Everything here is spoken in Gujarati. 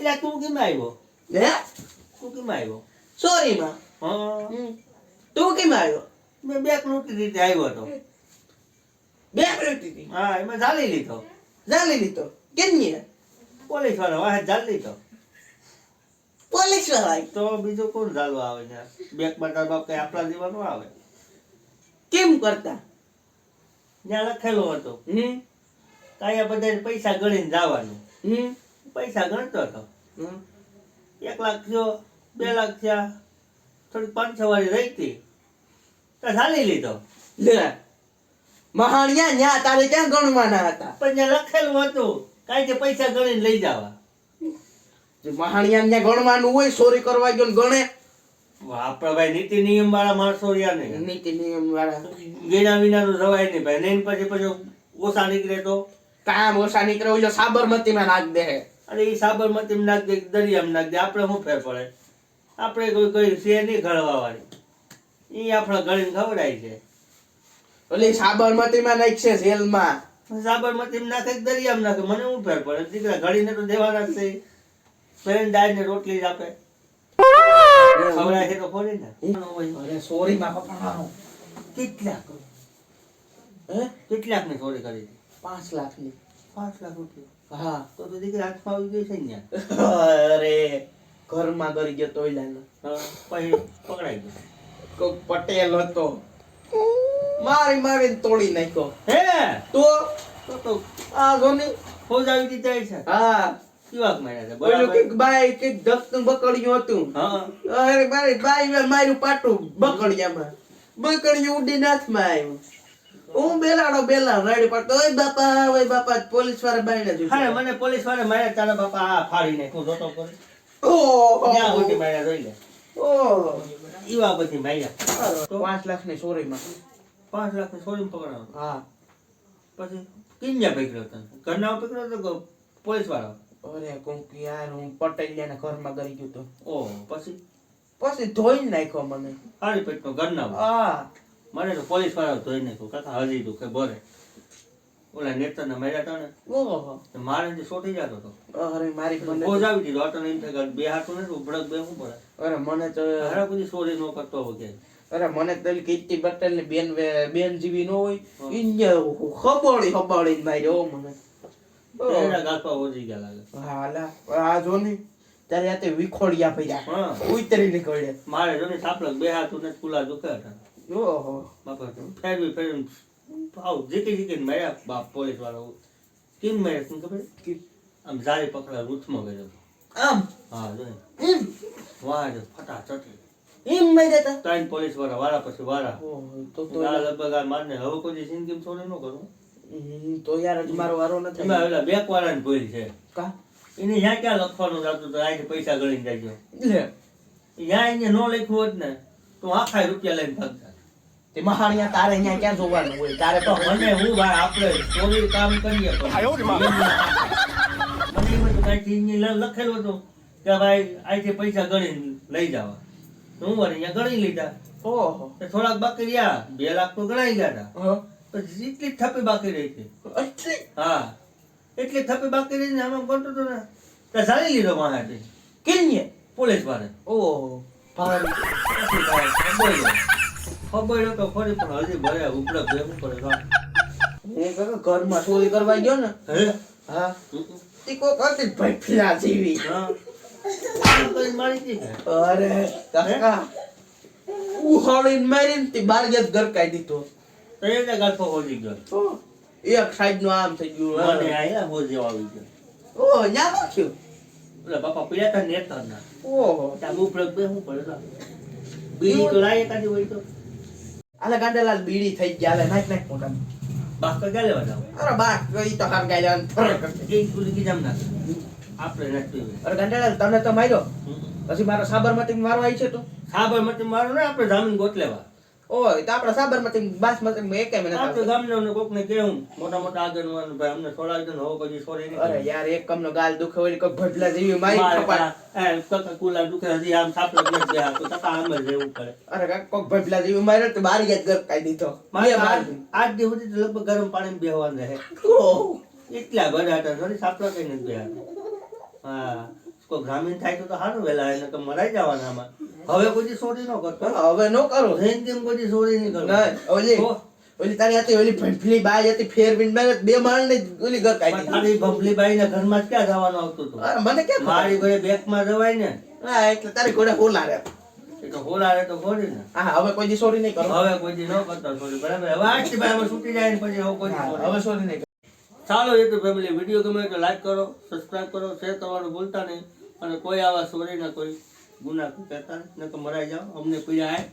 એટલે તું કેમ આવ્યો? હે? તું કેમ આવ્યો? સોરીમાં હા. તું કેમ આવ્યો? મેં બેક લૂંટી રીતે આવ્યો હતો. બે મિનિટ હતી હા એમાં ઝાલી લીધો. જાણી લીધો? કેમ પોલીસ વાળો હા ઝાલી લીધો. પોલીસવાળા તો બીજો કોણ ઝાલવા આવે છે? બેક તાર બાપ કઈ આપણા જીવન નો આવે? કેમ કરતા? ત્યાં લખેલો હતો. હમ. અહીંયા બધાને પૈસા ગણીને જવાનું. હમ. પૈસા ગણતો હતો. એક લાખ થયો બે લાખ થયા થોડીક પાંચ છ વાળી રહી હતી. તો ચાલી લીધો. લે મહાણિયા ન્યા તારે ક્યાં ગણવાના હતા? પણ ત્યાં લખેલું હતું કાંઈ કે પૈસા ગણીને લઈ જવા. મહાણિયા ન્યા ગણવાનું હોય ચોરી કરવા ગયો ને ગણે. આપડે ભાઈ નીતિ નિયમ વાળા માણસો રહ્યા નહીં નીતિ નિયમ વાળા ગેના વિનાનું રવાય નહીં ભાઈ નહીં પછી પછી ઓછા નીકળે તો? કામ ઓછા નીકળે ઓલો સાબરમતીમાં નાખ દે. અને એ સાબરમતી નાખ દે દરિયામાં નાખ દે આપણે શું ફેર પડે? આપણે કોઈ કોઈ છે નહીં ગળવા વાળી એ આપણે ગળીને ખવડાય છે. ઓલી સાબરમતીમાં નાખશે જેલમાં. સાબરમતી નાખે કે દરિયામાં નાખે? મને શું ફેર પડે? દીકરા ગળીને તો દેવાના જ છે ફ્રેન્ડ ને રોટલી જ આપે. ખવડાય છે તો ખોરી ને સોરીમાં પકડવાનો કેટલાક? હે? કેટલાક ને ચોરી કરી પાંચ લાખની. પાંચ લાખ રૂપિયા. હા તો તો દીકરા હાથમાં આવી ગઈ છે ને. અરે ઘરમાં કરી ગયો તોયલાનો હા, પછી પકડાઈ ગયો. કોક પટેલ હતો. મારી મારી તોડી નાખ્યો. હે? તો? આ જો ને ફોજ આવી ગઈ જાય છે. હા. કેવાક માર્યા છે બાઈ ધકતું બકડ્યું હતું. હા. અરે મારી બાઈ મારું પાટું બકડિયામાં બકડિયું ઉડી હાથમાં આવ્યું. હું બેલાડો બેલા રડી પડતો ઓય બાપા ઓય બાપા પોલીસવાળા બાઈને જોઈ હા મને પોલીસવાળા માર્યા તારા બાપા આ ફાડી નાખ્યું જોતો કરે ઓ ત્યાં સુધી માર્યા જોઈ લે. ઓ ઈવા બધી માર્યા. તો પાંચ લાખની ચોરીમાં. પાંચ લાખની છોડીને પકડાવો હા. પછી કિન્યા પકડ્યો તને? ઘરના પકડ્યો તો પોલીસવાળા? અરે કોક યાર હું પટેલિયાના ઘરમાં ગઈ ગયો તો. ઓ પછી? પછી ધોઈ નાખ્યો મને. હારી પેટનો ઘરના આ મને તો પોલીસવાળા ધોઈ નાખ્યું. કાકા હજી તું કે બોરે. ઓલા નેતરને માર્યા હતા ને. ઓહો. મારે જે સોટી જતો હતો. અરે મારી મને ફોજ આવી દીધો. આટો નહીં થાય બે હાથું ને ઉભડક બે હું પડે? અરે મને તો હરા બધી સોરી નો કરતો કે. અરે મને તો કીર્તિ પટેલની બેન બેન જીવી નો હોય. ઈન્ય ખબોળી ખબોળી માર્યો મને. એના ગાલપા ઓજી ગયા લાગે. હાલા આ જો ને ત્યારે આતે વિખોડિયા હા. ઉતરી નીકળ્યા. મારે જો ને સાપલક બે હાથું ને ખુલા દુખે હતા. ઓહો. બાપા ફેરવી ફેરવી ભાવ જીતી જીકીને માર્યા. બાપ પોલીસ વાળો કેમ માર્યા તને ખબર? આમ જારી પકડા રૂથમાં ગયો આમ? હા જો એમ. વાહ જો એમ માર્યા તા? ત્રણ પોલીસવાળા વાળા પછી વાળા. તો તો આ લગભગ આ મારને હવે કોઈ જિંદગી ચોરી ન કરું. તો યાર હજી મારો વારો નથી ઓલા બેક વાળાને ભૂલ છે. કા? એને ત્યાં ક્યાં લખવાનું જાતું તો અહીંથી પૈસા ગણીને જાય લે. ત્યાં એને નો લખ્યું હોત ને તો આખા રૂપિયા લઈને ભાગતા. તે મહાણિયા તારે અહીંયા ક્યાં જોવાનું હોય? તારે તો તો મને હું ભાઈ આપણે ચોરી કામ કરીએ તો. મને એમ હતું કાંઈક ઈને લ- લખેલું હતું કે ભાઈ અહીંથી પૈસા ગણીને લઈ જવા. હું વળી અહીંયા ગણી લીધા. ઓહો. થોડાક બાકી રહ્યા. બે લાખ તો ગણાઈ ગયા હતા. એટલી જ થપ્પી બાકી રહી હતી હા. એટલી થપ્પી બાકી રહી ને આમાં કરતો હતો ને. ત્યાં ઝાલી લીધો મારાથી કિન્યે પોલીસ વાળે ઓહો. ભાઈ ખબર તો ખરી પણ હજી ભર્યા ઉપડક ભેગું પડે એ કાકા ઘરમાં ચોરી કરવા ગયો ને? હે? હા. તી કોક હતી ભાઈ ફિલા જેવી. હા. મારી અરે કાકા. ઉહાળીને મારીને તે બાર જ ગરકાઈ દીધો. તો એને ગાંઠો હોજી ગયો. એક સાઈડનું આમ થઈ ગયું મને આયા હોજી આવી ગયો. ઓ ન્યા શું થયું? ઓલા બાપા પીડા તા નેતા ના ઓહો. ત્યાં ઉપડક ભેગું પડે તો. બીડી તો કાઢી હોય તો. આલે ગાંડેલાલ બીડી થઈ ગયા આલે નાખ નાખ મોટા બાક ક્યાં લેવા જાવ અરે બાક કઈ તો કામ ગાય ફરક એ કુલી કી જામ ના આપણે નથી અરે ગાંડેલાલ તને તો માર્યો. પછી મારો સાબરમતી મારવા આવી છે તો? સાબરમતી મારો ને આપણે જામીન ગોત લેવા. ઓય તો આપણે સાબરમતી બાસમતી એક મહિને આપણે ગામના કોક ને કેવું? મોટા મોટા આગળ ભાઈ અમને છોડાવી દો હવે કોઈ સોરી નહીં અરે યાર એક કમનો ગાલ દુખે હોય કોઈ ભટલા જેવી મારી મારે તા- એ કાકા કુલા દુખે હજી આમ સાપડે જ બેહા. તો કાકા આમ જ રહેવું પડે. અરે કાકા કોક ભટલા જેવી માર્યો તો બારી જ ગરકાઈ દીધો. મારે આજ દી સુધી લગભગ ગરમ પાણીમાં બેહવાનું રહે. એટલા બધા હતા સોરી સાપડા કઈ નથી બેહા હા કોઈ ગ્રામીણ થાય તો સારું વહેલા એને તો મરાઈ જવાના આમાં. હવે કોઈ સોરી ન કરતો. હવે નો કરો. જિંદગીમાં કોઈ સોરી ન નહીં ના, ઓલી ઓલી તારી હતી ઓલી ભંફલી બાઈ હતી ફેર બિન બે માણ ને ઓલી ઘર કાઢી તારી ભંભલીબાઈ ના ઘરમાં જ ક્યાં જવાનું આવતું હતું? અરે મને કે મારી ઘરે બેગમાં જવાય ને? હા એટલે તારી ઘોડે હોલા રે. તો હોલારે તો ખોરી ને? હા હવે કોઈ દી સોરી નહીં કરો. હવે કોઈ દી ન કરતો સોરી બરાબર? હવે આટલી ભાઈ હવે છૂટી જાય ને પછી હવે કોઈ હવે સોરી નહીં ચાલો એ તો ફેમિલી વીડિયો ગમે તો લાઈક કરો સબસ્ક્રાઇબ કરો શેર કરવાનું ભૂલતા નહીં. અને કોઈ આવા ચોરીના કોઈ ગુના કહેતા નહીં નકર મરાઈ જાઓ. અમને પીડા આય